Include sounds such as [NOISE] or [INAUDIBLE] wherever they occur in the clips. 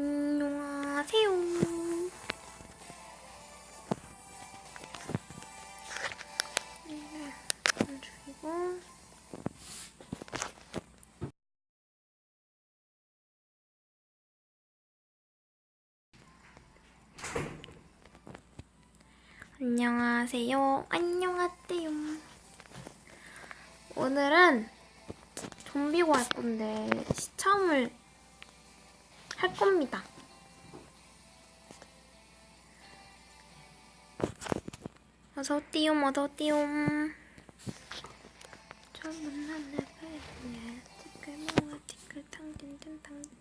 안녕하세요. 네, 그리고 안녕하세요. 안녕하세요. 오늘은 좀비고 할 건데 시참을 할 겁니다. 어서 띠용 어서 띠용 저 만난 내 발에 티끌 모아 티끌 탕진탕 탕진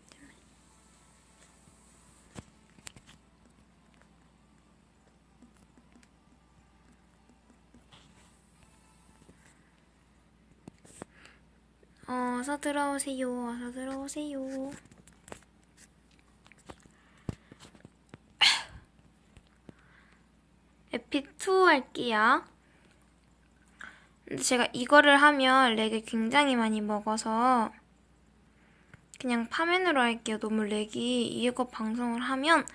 어서 들어오세요 어서 들어오세요 에픽2 할게요. 근데 제가 이거를 하면 렉을 굉장히 많이 먹어서 그냥 파맨으로 할게요. 너무 렉이 이거 방송을 하면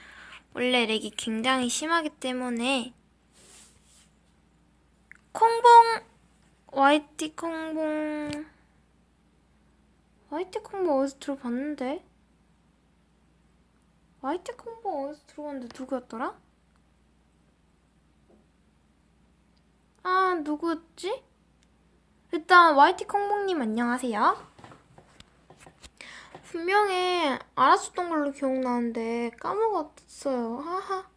원래 렉이 굉장히 심하기 때문에 콩봉 YT 콩봉 YT 콩봉 어디서 들어봤는데? YT 콩봉 어디서 들어봤는데 누구였더라? 아, 누구였지? 일단 YT 콩봉님 안녕하세요. 분명히 알았었던 걸로 기억나는데 까먹었어요. 하하.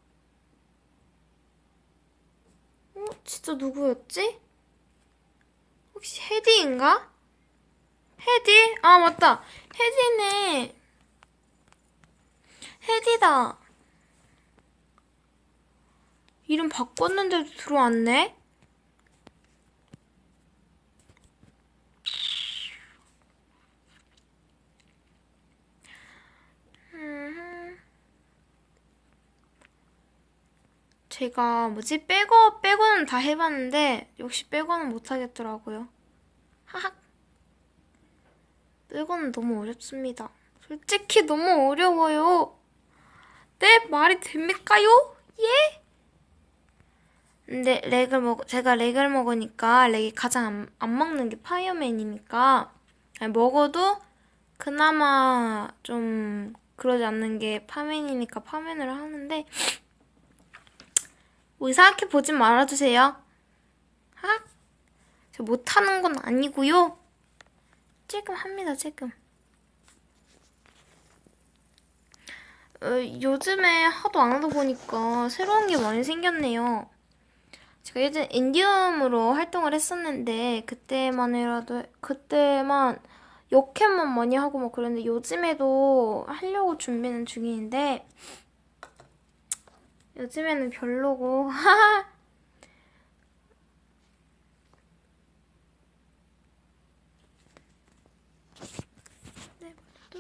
어, 진짜 누구였지? 혹시 헤디인가? 헤디? 아, 맞다. 헤디네. 헤디다. 이름 바꿨는데도 들어왔네? 제가 뭐지 빼고 빼고는 다 해봤는데 역시 빼고는 못하겠더라고요. 하하. 빼고는 너무 어렵습니다. 솔직히 너무 어려워요. 네 말이 됩니까요? 예? 근데 렉을 먹 제가 렉을 먹으니까 렉이 가장 안, 안 먹는 게 파이어맨이니까 아니, 먹어도 그나마 좀 그러지 않는 게 파맨이니까 파맨을 하는데 뭐 이상하게 보지 말아주세요. 하? 저 못하는 건 아니고요. 조금 합니다, 조금. 어, 요즘에 하도 안 하다 보니까 새로운 게 많이 생겼네요. 제가 예전 인디움으로 활동을 했었는데 그때만이라도 그때만 역캠만 많이 하고 막 그랬는데 요즘에도 하려고 준비는 중인데 요즘에는 별로고 [LAUGHS] 네, 또.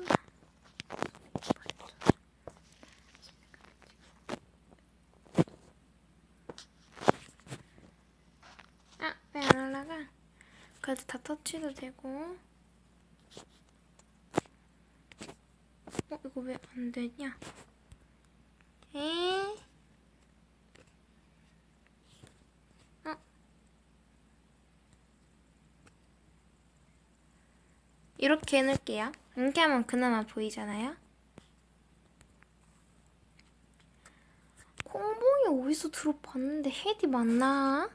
아? 그래도 다 터치도 되고. 어, 이거 왜 안 되냐? 에? 어? 이렇게 해놓을게요. 이렇게 하면 그나마 보이잖아요? 콩봉이 어디서 들어봤는데 헤디 맞나?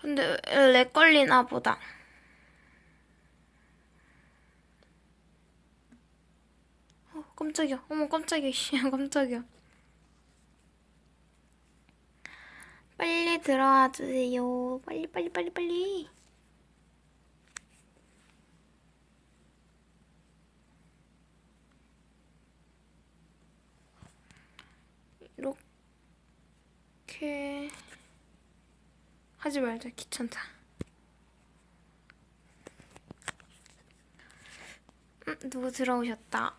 근데 렉 걸리나 보다. 어, 깜짝이야. 어머, 깜짝이야. 씨, [LAUGHS] 깜짝이야. 빨리 들어와 주세요. 빨리, 빨리, 빨리, 빨리. 이렇게. 하지 말자 귀찮다. 음, 누구 들어오셨다.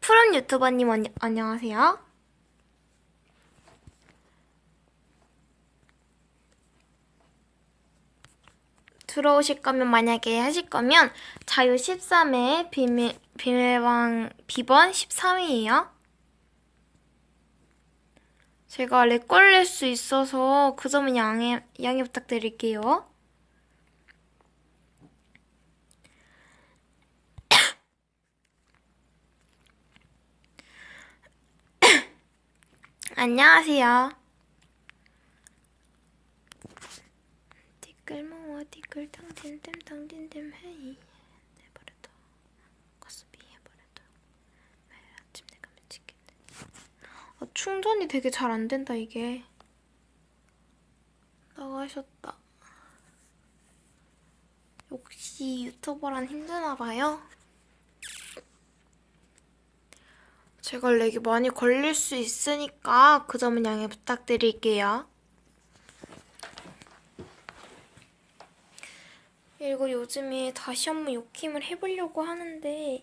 푸른 유튜버님 안, 안녕하세요. 들어오실 거면 만약에 하실 거면 자유 13회 비밀 비밀방 비번 13회예요. 제가 렉 걸릴 수 있어서 그 점은 양해 양해 부탁드릴게요. [COUGHS] 안녕하세요. 티끌 당진댐 당진댐 헤이 내버려둬 가슴이 해버려둬 매일 아침 내가 미치겠네. 아, 충전이 되게 잘 안 된다 이게. 나가셨다. 역시 유튜버란 힘드나 봐요. 제가 렉이 많이 걸릴 수 있으니까 그 점은 양해 부탁드릴게요. 그리고 요즘에 다시 한번 욕힘을 해보려고 하는데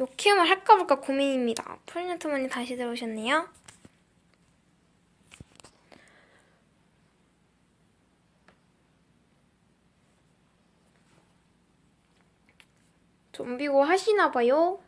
욕힘을 할까 말까 고민입니다. 폴뉴트머니 다시 들어오셨네요. 좀비고 하시나 봐요.